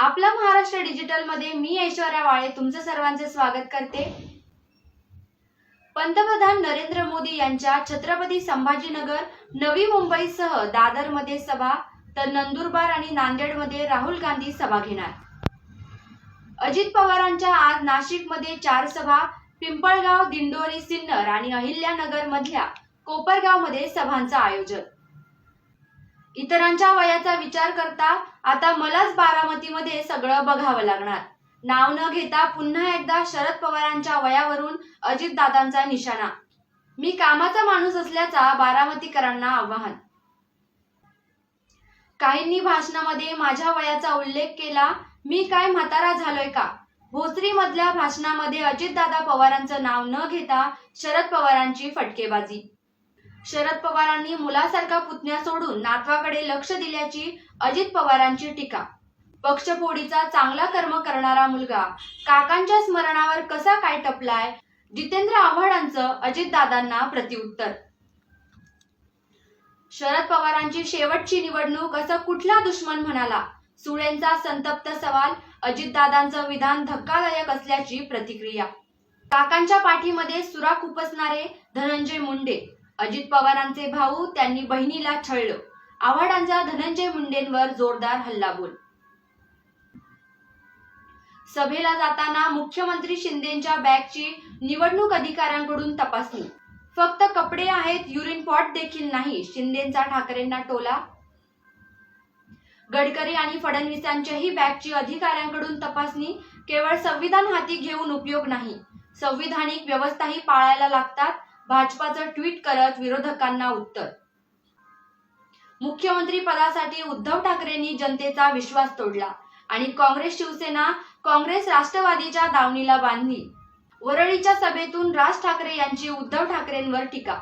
आपला महाराष्ट्र डिजिटलमध्ये मी ऐश्वर्या वाळे तुमचं सर्वांचे स्वागत करते. पंतप्रधान नरेंद्र मोदी यांच्या छत्रपती संभाजीनगर नवी मुंबईसह दादरमध्ये सभा तर नंदुरबार आणि नांदेडमध्ये राहुल गांधी सभा घेणार. अजित पवारांच्या आज नाशिकमध्ये चार सभा पिंपळगाव दिंडोरी सिन्नर आणि अहिल्यानगर मधल्या कोपरगावमध्ये सभांचं आयोजन. इतरांच्या वयाचा विचार करता आता मलाच बारामतीमध्ये सगळं बघावं लागणार. नाव न घेता पुन्हा एकदा शरद पवारांच्या वयावरून अजितदादांचा निशाणा. मी कामाचा माणूस असल्याचा बारामतीकरांना आव्हान. काहींनी भाषणामध्ये माझ्या वयाचा उल्लेख केला मी काय म्हातारा झालोय का? भोसरी मधल्या भाषणामध्ये अजितदादा पवारांचं नाव न घेता शरद पवारांची फटकेबाजी. शरद पवारांनी मुलासारखा पुतण्या सोडून नातवाकडे लक्ष दिल्याची अजित पवारांची टीका. पक्षफोडीचा चांगला कर्म करणारा मुलगा काकांच्या स्मरणावर कसा काय टपलाय? जितेंद्र आव्हाडांचं अजितदादांना प्रतिउत्तर शरद पवारांची शेवटची निवडणूक असं कुठला दुश्मन म्हणाला? सुळेंचा संतप्त सवाल अजितदादांचं विधान धक्कादायक असल्याची प्रतिक्रिया. काकांच्या पाठीमध्ये सुराख उपसणारे धनंजय मुंडे अजित पवारांचे भाऊ त्यांनी बहिणीला छळलं. आव्हाडांचा धनंजय मुंडेंवर जोरदार हल्लाबोल. सभेला जाताना मुख्यमंत्री शिंदेच्या बॅगची निवडणूक अधिकाऱ्यांकडून तपासणी. फक्त कपडे आहेत युरिन पॉट देखील नाही शिंदेचा ठाकरेंना टोला. गडकरी आणि फडणवीसांच्याही बॅगची अधिकाऱ्यांकडून तपासणी. केवळ संविधान हाती घेऊन उपयोग नाही संविधानिक व्यवस्थाही पाळायला लागतात. भाजपाचं ट्विट करत विरोधकांना उत्तर. मुख्यमंत्री पदासाठी उद्धव ठाकरेंनी जनतेचा विश्वास तोडला आणि काँग्रेस शिवसेना काँग्रेस राष्ट्रवादीच्या दावणीला बांधली. वरळीच्या सभेतून राज ठाकरे यांची उद्धव ठाकरेंवर टीका.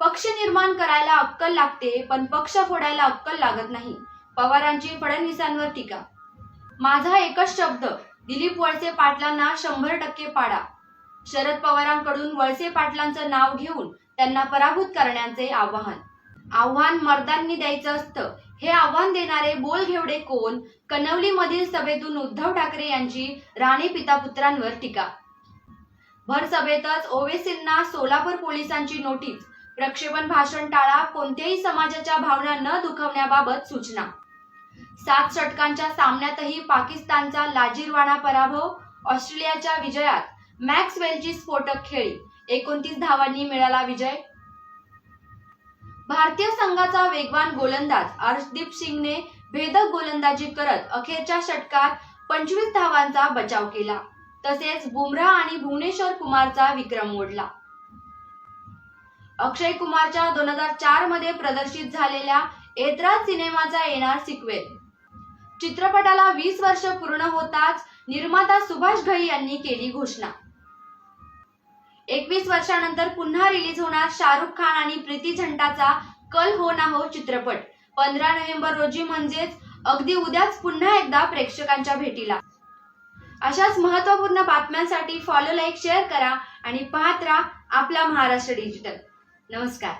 पक्ष निर्माण करायला अक्कल लागते पण पक्ष फोडायला अक्कल लागत नाही. पवारांची फडणवीसांवर टीका. माझा एकच शब्द दिलीप वळसे पाटलांना शंभर टक्के पाडा. शरद पवारांकडून वळसे पाटलांचं नाव घेऊन त्यांना पराभूत करण्याचे आवाहन. आव्हान मर्दांनी द्यायचं असतं. हे आव्हान देणारे बोल घेवडे कोण? कनवलीमधील सभेतून उद्धव ठाकरे यांची राणे पिता पुत्रांवर टीका. भर सभेतच ओवेसींना सोलापूर पोलिसांची नोटीस. प्रक्षेपण भाषण टाळा कोणत्याही समाजाच्या भावना न दुखवण्याबाबत सूचना. सात षटकांच्या सामन्यातही पाकिस्तानचा लाजीरवाणा पराभव ऑस्ट्रेलियाच्या विजयात मॅक्सवेलची स्फोटक खेळी. एकोणतीस धावांनी मिळाला विजय. भारतीय संघाचा वेगवान गोलंदाज अर्शदीप सिंगने भेदक गोलंदाजी करत अखेरच्या षटकात पंचवीस धावांचा बचाव केला. तसेच बुमराह आणि भुवनेश्वर कुमारचा विक्रम मोडला. अक्षय कुमारच्या दोन हजार चारमध्ये प्रदर्शित झालेल्या एतराज सिनेमाचा येणार सिक्वेल. चित्रपटाला वीस वर्ष पूर्ण होताच निर्माता सुभाष घई यांनी केली घोषणा. एकवीस वर्षानंतर पुन्हा रिलीज होणार शाहरुख खान आणि प्रीती झंटाचा कल हो ना हो चित्रपट. पंधरा नोव्हेंबर रोजी म्हणजेच अगदी उद्याच पुन्हा एकदा प्रेक्षकांच्या भेटीला. अशाच महत्त्वपूर्ण बातम्यांसाठी फॉलो लाईक शेअर करा आणि पाहत राहा आपला महाराष्ट्र डिजिटल नमस्कार.